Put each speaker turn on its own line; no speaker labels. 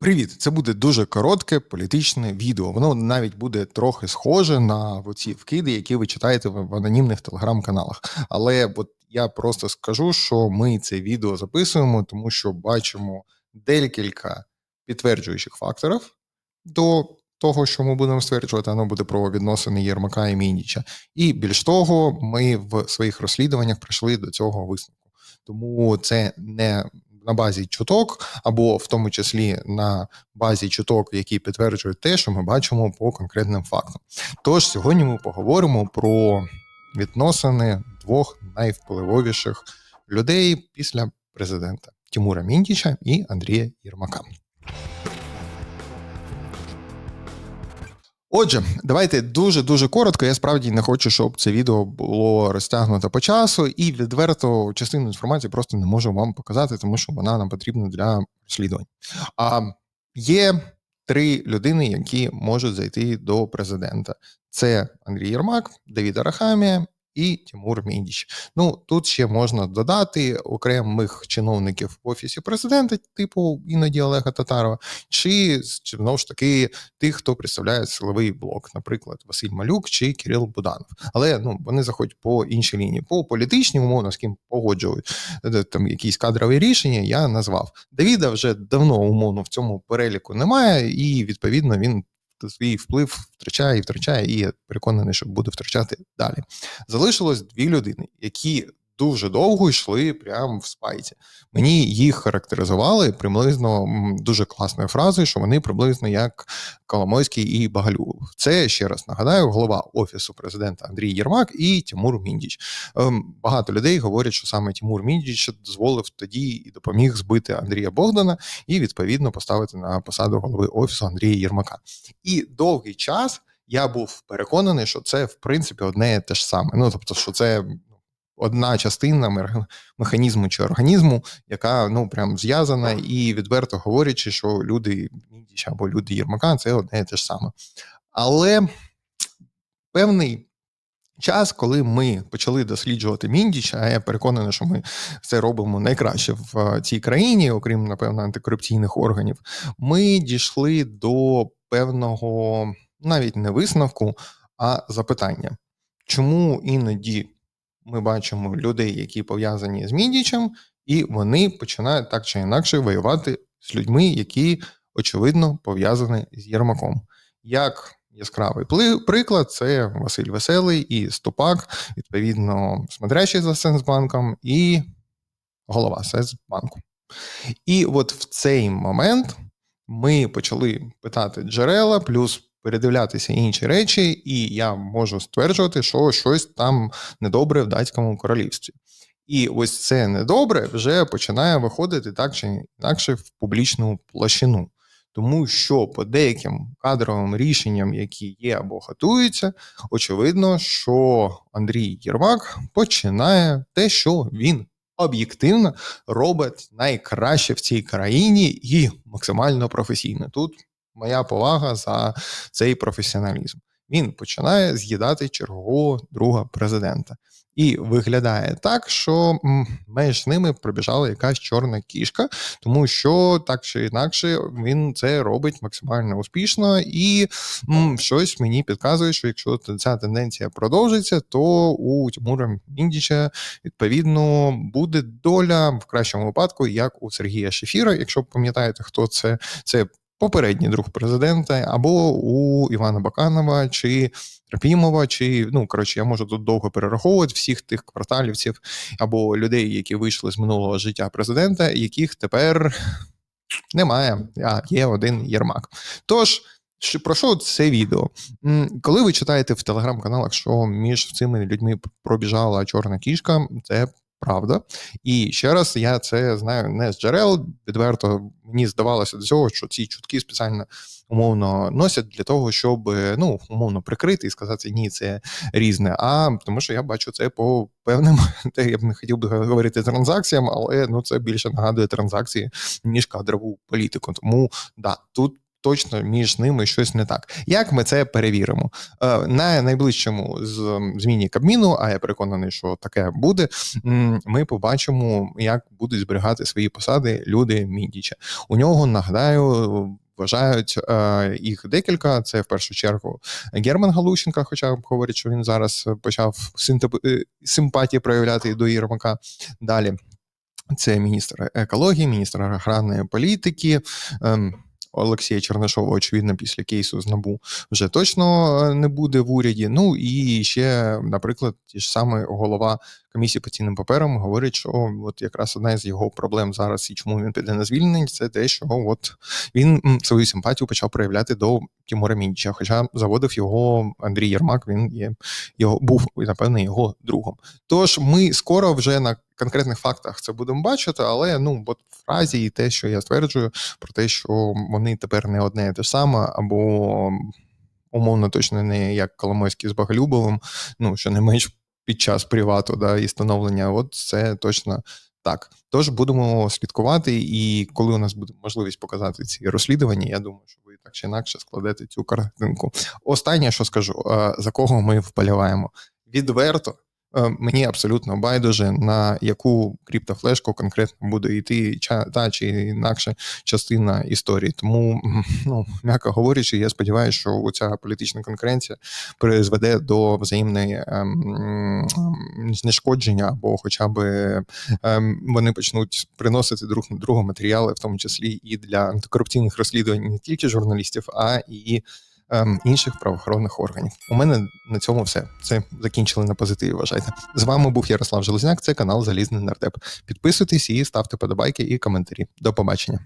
Привіт! Це буде дуже коротке політичне відео. Воно навіть буде трохи схоже на ці вкиди, які ви читаєте в анонімних телеграм-каналах. Але от я просто скажу, що ми це відео записуємо, тому що бачимо декілька підтверджуючих факторів до того, що ми будемо стверджувати, воно буде про відносини Єрмака і Мініча. І більш того, ми в своїх розслідуваннях прийшли до цього висновку. Тому це не на базі чуток, або в тому числі на базі чуток, які підтверджують те, що ми бачимо по конкретним фактам. Тож сьогодні ми поговоримо про відносини двох найвпливовіших людей після президента Тимура Міндіча і Андрія Єрмака. Отже, давайте дуже дуже коротко. Я справді не хочу, щоб це відео було розтягнуто по часу, і відверто частину інформації просто не можу вам показати, тому що вона нам потрібна для розслідувань. А є три людини, які можуть зайти до президента: це Андрій Єрмак, Давід Арахамія і Тимур Міндіч. Ну тут ще можна додати окремих чиновників в офісі президента, типу іноді Олега Татарова, чи знову ж таки тих, хто представляє силовий блок, наприклад, Василь Малюк чи Кирил Буданов. Але ну вони заходять по іншій лінії. По політичній умовно з ким погоджують е, там якісь кадрові рішення. Я назвав Давіда вже давно умовно в цьому переліку немає, і відповідно він свій вплив втрачає і втрачає, і я переконаний, що буде втрачати далі. Залишилось дві людини, які дуже довго йшли прямо в спайці. Мені їх характеризували приблизно дуже класною фразою, що вони приблизно як Коломойський і Багалюк. Це ще раз нагадаю, голова офісу президента Андрій Єрмак і Тимур Міндіч. Ем, багато людей говорять, що саме Тимур Міндіч дозволив тоді і допоміг збити Андрія Богдана і відповідно поставити на посаду голови офісу Андрія Єрмака. І довгий час. Я був переконаний, що це в принципі одне і те ж саме. Ну тобто, що це одна частина механізму чи організму, яка ну прям зв'язана, і відверто говорячи, що люди Міндіча або люди Єрмака це одне і те ж саме. Але певний. Час, коли ми почали досліджувати Міндіча, а я переконаний, що ми це робимо найкраще в е, цій країні, окрім напевно антикорупційних органів, ми дійшли до певного навіть не висновку, а запитання, чому іноді ми бачимо людей, які пов'язані з Міндічем, і вони починають так чи інакше воювати з людьми, які очевидно пов'язані з Єрмаком. Як яскравий приклад, це Василь Веселий і Ступак, відповідно, смотрящий за Сенсбанком, і голова Сенсбанку. І от в цей момент ми почали питати джерела, плюс передивлятися інші речі, і я можу стверджувати, що щось там недобре в датському королівстві. І ось це недобре вже починає виходити так чи інакше в публічну площину. Тому що по деяким кадровим рішенням, які є або готуються, очевидно, що Андрій Єрмак починає те, що він об'єктивно робить найкраще в цій країні і максимально професійно. Тут моя повага за цей професіоналізм. Він починає з'їдати чергового друга президента. І виглядає так, що між ними пробіжала якась чорна кішка, тому що так чи інакше він це робить максимально успішно, і м, щось мені підказує, що якщо ця тенденція продовжиться, то у Тимура Міндіча відповідно буде доля в кращому випадку, як у Сергія Шефіра. Якщо пам'ятаєте, хто це, це попередній друг президента, або у Івана Баканова чи Рапімова, чи ну коротше, я можу тут довго перераховувати всіх тих кварталівців або людей, які вийшли з минулого життя президента, яких тепер немає. А є один Єрмак. Тож. Про що це відео? Коли ви читаєте в телеграм-каналах, що між цими людьми пробіжала чорна кішка, це правда. І ще раз я це знаю не з джерел. Відверто мені здавалося до цього, що ці чутки спеціально умовно носять для того, щоб ну умовно прикрити і сказати ні, це різне. А тому, що я бачу це по певним, те я б не хотів би говорити транзакціям, але ну це більше нагадує транзакції ніж кадрову політику. Тому да, тут точно між ними щось не так. Як ми це перевіримо? Е, На найближчому зміні Кабміну, а я переконаний, що таке буде. Ми побачимо, як будуть зберігати свої посади люди Міндіча. У нього нагадаю. Вважають е, їх декілька. Це в першу чергу Герман Галущенка, хоча говорять, що він зараз почав е, симпатії проявляти до Єрмака. Далі це міністр екології, міністр аграрної політики. Ем, Олексія Чернишова, очевидно, після кейсу з НАБУ вже точно е, не буде в уряді. Ну і ще, наприклад, ті ж саме голова комісії по цінним паперам говорить, що от якраз одна з його проблем зараз і чому він піде на звільнення, це те, що от він свою симпатію почав проявляти до Тимура Мінча. Хоча заводив його Андрій Єрмак, він є його був напевне його другом. Тож ми скоро вже на конкретних фактах це будемо бачити, але ну от в фразі і те, що я стверджую, про те, що вони тепер не одне і те саме, або умовно точно не як Коломойський з Боголюбовим, ну що не менш під час привату да, і становлення, от це точно. Так, тож будемо слідкувати, і коли у нас буде можливість показати ці розслідування, я думаю, що ви так чи інакше складете цю картинку. Останнє, що скажу, е, за кого ми вболіваємо. Відверто мені абсолютно байдуже на яку криптофлешку конкретно буде йти та чи інакша частина історії. Тому, ну м'яко говорячи, я сподіваюся, що ця політична конкуренція призведе до взаємної ем, ем, знешкодження, або хоча б ем, вони почнуть приносити друг на друга матеріали, в тому числі і для антикорупційних розслідувань не тільки журналістів, а і інших правоохоронних органів. У мене на цьому все. Це закінчили на позитиві. Вважайте. З вами був Ярослав Железняк. Це канал Залізний Нардеп. Підписуйтесь і ставте подобайки і коментарі. До побачення.